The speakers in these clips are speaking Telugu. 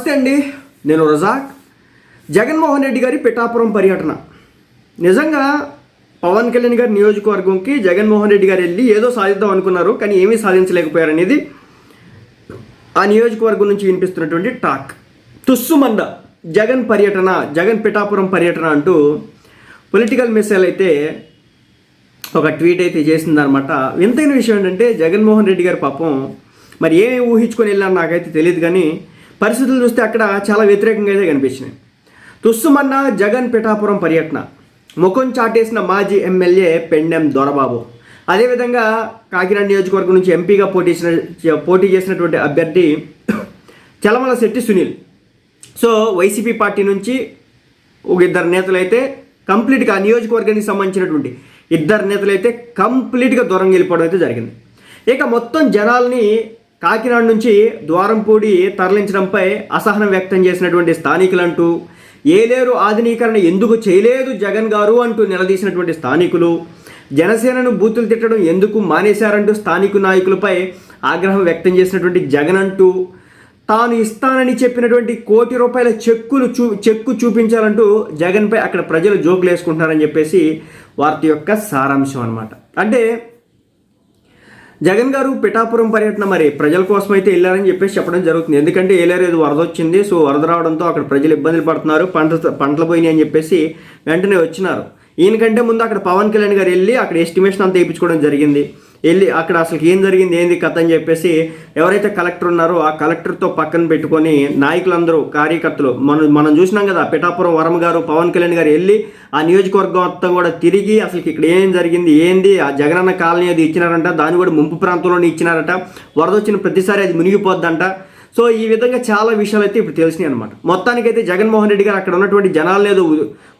నమస్తే అండి. నేను రజాక్. జగన్మోహన్ రెడ్డి గారి పిఠాపురం పర్యటన. నిజంగా పవన్ కళ్యాణ్ గారి నియోజకవర్గంకి జగన్మోహన్ రెడ్డి గారు వెళ్ళి ఏదో సాధిద్దాం అనుకున్నారు కానీ ఏమీ సాధించలేకపోయారు అనేది ఆ నియోజకవర్గం నుంచి వినిపిస్తున్నటువంటి టాక్. తుస్సుమంద జగన్ పర్యటన జగన్ పిఠాపురం పర్యటన అంటూ పొలిటికల్ మిసైల్ అయితే ఒక ట్వీట్ అయితే చేసిందనమాట వింతైన విషయం ఏంటంటే జగన్మోహన్ రెడ్డి గారి పాపం మరి ఏమి ఊహించుకొని వెళ్ళాను నాకైతే తెలియదు కానీ పరిస్థితులు చూస్తే అక్కడ చాలా వ్యతిరేకంగా అయితే కనిపించినాయి. తుస్సుమన్న జగన్ పిఠాపురం పర్యటన. ముఖం చాటేసిన మాజీ ఎమ్మెల్యే పెండెం దొరబాబు. అదేవిధంగా కాకినాడ నియోజకవర్గం నుంచి ఎంపీగా పోటీ చేసిన పోటీ చేసినటువంటి అభ్యర్థి Chalamalasetty Sunil. So YCP party నుంచి ఒక ఇద్దరు నేతలు అయితే కంప్లీట్గా ఆ నియోజకవర్గానికి సంబంధించినటువంటి ఇద్దరు నేతలు అయితే కంప్లీట్గా దూరం వెళ్ళిపోవడం అయితే జరిగింది. ఇక మొత్తం జనాల్ని కాకినాడ నుంచి ద్వారంపూడి తరలించడంపై అసహనం వ్యక్తం చేసినటువంటి స్థానికులంటూ ఏలేరు ఆధునీకరణ ఎందుకు చేయలేదు జగన్ గారు అంటూ నిలదీసినటువంటి స్థానికులు జనసేనను బూతులు తిట్టడం ఎందుకు మానేశారంటూ స్థానిక నాయకులపై ఆగ్రహం వ్యక్తం చేసినటువంటి జగన్ అంటూ తాను ఇస్తానని చెప్పినటువంటి కోటి రూపాయల చెక్కులు చూ చెక్కు చూపించాలంటూ జగన్పై అక్కడ ప్రజలు జోకులు వేసుకుంటున్నారని చెప్పేసి వార్త యొక్క సారాంశం అనమాట అంటే జగన్ గారు పిఠాపురం పర్యటన మరి ప్రజల కోసం అయితే వెళ్ళారని చెప్పేసి చెప్పడం జరుగుతుంది. ఎందుకంటే ఏలేరు వరద వచ్చింది సో వరద రావడంతో అక్కడ ప్రజలు ఇబ్బందులు పడుతున్నారు పంట పంటలు పోయినాయి అని చెప్పేసి వెంటనే వచ్చినారు. ఈయనకంటే ముందు అక్కడ పవన్ కళ్యాణ్ గారు వెళ్ళి అక్కడ ఎస్టిమేషన్ అంతా వేయించుకోవడం జరిగింది. వెళ్ళి అక్కడ అసలు ఏం జరిగింది ఏంది కథ అని చెప్పేసి ఎవరైతే కలెక్టర్ ఉన్నారో ఆ కలెక్టర్తో పక్కన పెట్టుకొని నాయకులందరూ కార్యకర్తలు మనం మనం చూసినాం కదా పిఠాపురం వరమ గారు పవన్ కళ్యాణ్ గారు వెళ్ళి ఆ నియోజకవర్గం మొత్తం కూడా తిరిగి అసలు ఇక్కడ ఏం జరిగింది ఏంది ఆ జగనన్న కాలనీ అది ఇచ్చినారంట దాన్ని కూడా ముంపు ప్రాంతంలోనే ఇచ్చినారట వరద వచ్చిన ప్రతిసారి అది మునిగిపోద్దంట. సో ఈ విధంగా చాలా విషయాలు అయితే ఇప్పుడు తెలిసినాయి అనమాట మొత్తానికైతే జగన్మోహన్ రెడ్డి గారు అక్కడ ఉన్నటువంటి జనాలు లేదు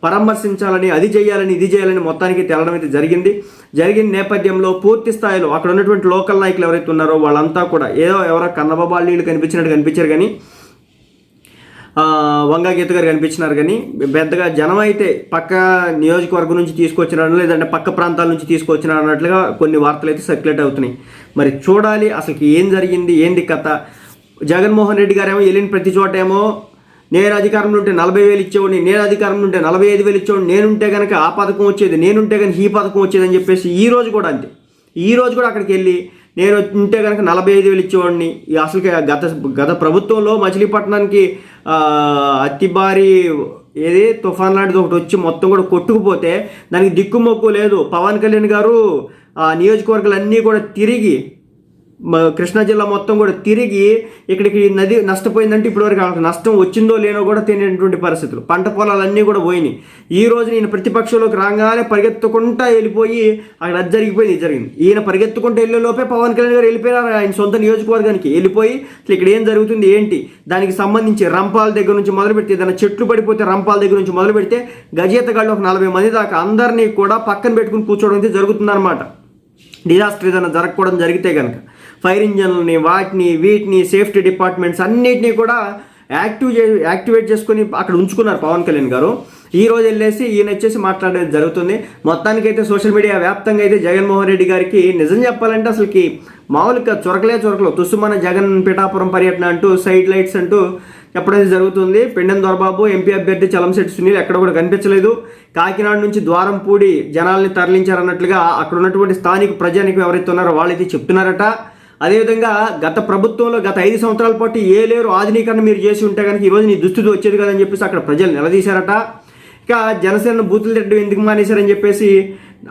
పరామర్శించాలని అది చేయాలని ఇది చేయాలని మొత్తానికి తేలడం అయితే జరిగింది. జరిగిన నేపథ్యంలో పూర్తి స్థాయిలో అక్కడ ఉన్నటువంటి లోకల్ నాయకులు ఎవరైతే ఉన్నారో వాళ్ళంతా కూడా ఏదో ఎవరో కన్నబాబాలు కనిపించినట్టు కనిపించారు కానీ వంగా గీత గారు కనిపించినారు కానీ పెద్దగా జనం అయితే పక్క నియోజకవర్గం నుంచి తీసుకొచ్చినారు లేదంటే పక్క ప్రాంతాల నుంచి తీసుకొచ్చినారు అన్నట్లుగా కొన్ని వార్తలు అయితే సర్క్యులేట్ అవుతున్నాయి. మరి చూడాలి అసలు ఏం జరిగింది ఏంది కథ? జగన్మోహన్ రెడ్డి గారేమో వెళ్ళిన ప్రతి చోట ఏమో నేను అధికారంలో ఉంటే నలభై వేలు ఇచ్చేవాడిని నేను అధికారంలో ఉంటే నలభై ఐదు వేలు ఇచ్చేవాడిని నేనుంటే కనుక ఆ పథకం వచ్చేది నేనుంటే కనుక ఈ పథకం వచ్చేది అని చెప్పేసి ఈ రోజు కూడా అంతే. ఈ రోజు కూడా అక్కడికి వెళ్ళి నేను ఉంటే కనుక నలభై ఐదు వేలు ఇచ్చేవాడిని. అసలు గత గత ప్రభుత్వంలో మచిలీపట్నానికి అతి భారీ ఏది తుఫాన్ లాంటిది ఒకటి వచ్చి మొత్తం కూడా కొట్టుకుపోతే దానికి దిక్కుమొక్కు లేదు. పవన్ కళ్యాణ్ గారు ఆ నియోజకవర్గాలన్నీ కూడా తిరిగి కృష్ణా జిల్లా మొత్తం కూడా తిరిగి ఇక్కడికి నది నష్టపోయిందంటే ఇప్పటివరకు వాళ్ళకి నష్టం వచ్చిందో లేనో కూడా తెలియనటువంటి పరిస్థితులు. పంట పొలాలన్నీ కూడా పోయినాయి. ఈ రోజు నేను ప్రతిపక్షంలోకి రాగానే పరిగెత్తుకుంటా వెళ్ళిపోయి అక్కడ అది జరిగిపోయింది జరిగింది. ఈయన పరిగెత్తుకుంటూ వెళ్ళే లోపే పవన్ కళ్యాణ్ గారు వెళ్ళిపోయినారు ఆయన సొంత నియోజకవర్గానికి వెళ్ళిపోయి అసలు ఇక్కడ ఏం జరుగుతుంది ఏంటి? దానికి సంబంధించి రంపాల దగ్గర నుంచి మొదలు పెడితే ఏదైనా చెట్లు పడిపోతే రంపాల దగ్గర నుంచి మొదలు పెడితే గజేతగాళ్ళు ఒక నలభై మంది దాకా అందరినీ కూడా పక్కన పెట్టుకుని కూర్చోవడం అయితే జరుగుతుందన్నమాట. డిజాస్టర్ ఏదైనా జరగకూడదు జరిగితే కనుక ఫైర్ ఇంజన్లని వాటిని వీటిని సేఫ్టీ డిపార్ట్మెంట్స్ అన్నిటినీ కూడా యాక్టివ్ చే యాక్టివేట్ చేసుకుని అక్కడ ఉంచుకున్నారు పవన్ కళ్యాణ్ గారు. ఈ రోజు వెళ్ళేసి ఈయన వచ్చేసి మాట్లాడేది జరుగుతుంది. మొత్తానికైతే సోషల్ మీడియా వ్యాప్తంగా అయితే జగన్మోహన్ రెడ్డి గారికి నిజం చెప్పాలంటే అసలుకి మామూలుగా చొరకలే చొరకలు. తుస్సుమన్న జగన్ పిఠాపురం పర్యటన అంటూ సైడ్ లైట్స్ అంటూ చెప్పడం జరుగుతుంది. పెండెం దొరబాబు ఎంపీ అభ్యర్థి చలంశెట్టి సునీల్ ఎక్కడ కూడా కనిపించలేదు. కాకినాడ నుంచి ద్వారం పూడి జనాల్ని తరలించారన్నట్లుగా అక్కడ ఉన్నటువంటి స్థానిక ప్రజానికి ఎవరైతే ఉన్నారో వాళ్ళైతే చెప్తున్నారట. అదేవిధంగా గత ప్రభుత్వంలో గత ఐదు సంవత్సరాల పాటు ఏ లేరు ఆధునీకరణ మీరు చేసి ఉంటే కనుక ఈరోజు నీ దుస్థితి వచ్చేది కదని చెప్పేసి అక్కడ ప్రజలు నిలదీశారట. ఇక జనసేన బూతులు తిట్టడం ఎందుకు మానేశారని చెప్పేసి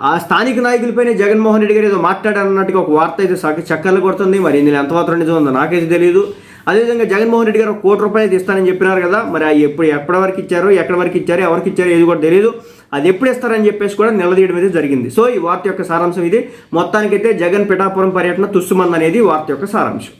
ఆ స్థానిక నాయకులపైనే జగన్మోహన్ రెడ్డి గారు ఏదో మాట్లాడారన్నట్టుగా ఒక వార్త అయితే చక్కర్లు కొడుతుంది. మరి ఇందులో ఎంత మాత్రం నిజం ఉందో నాకైతే తెలియదు అదేవిధంగా జగన్మోహన్ రెడ్డి గారు కోటి రూపాయలు ఇస్తానని చెప్పినారు కదా. మరి ఎప్పుడు ఎప్పటి వరకు ఇచ్చారు ఎక్కడి వరకు ఇచ్చారు ఎవరికి ఇచ్చారు ఏది కూడా తెలియదు అది ఎప్పుడు ఇస్తారని చెప్పేసి కూడా నిలదీయడం అయితే జరిగింది. సో ఈ వార్త యొక్క సారాంశం ఇది. మొత్తానికైతే జగన్ పిఠాపురం పర్యటన తుస్సుమంది అనేది వార్త యొక్క సారాంశం.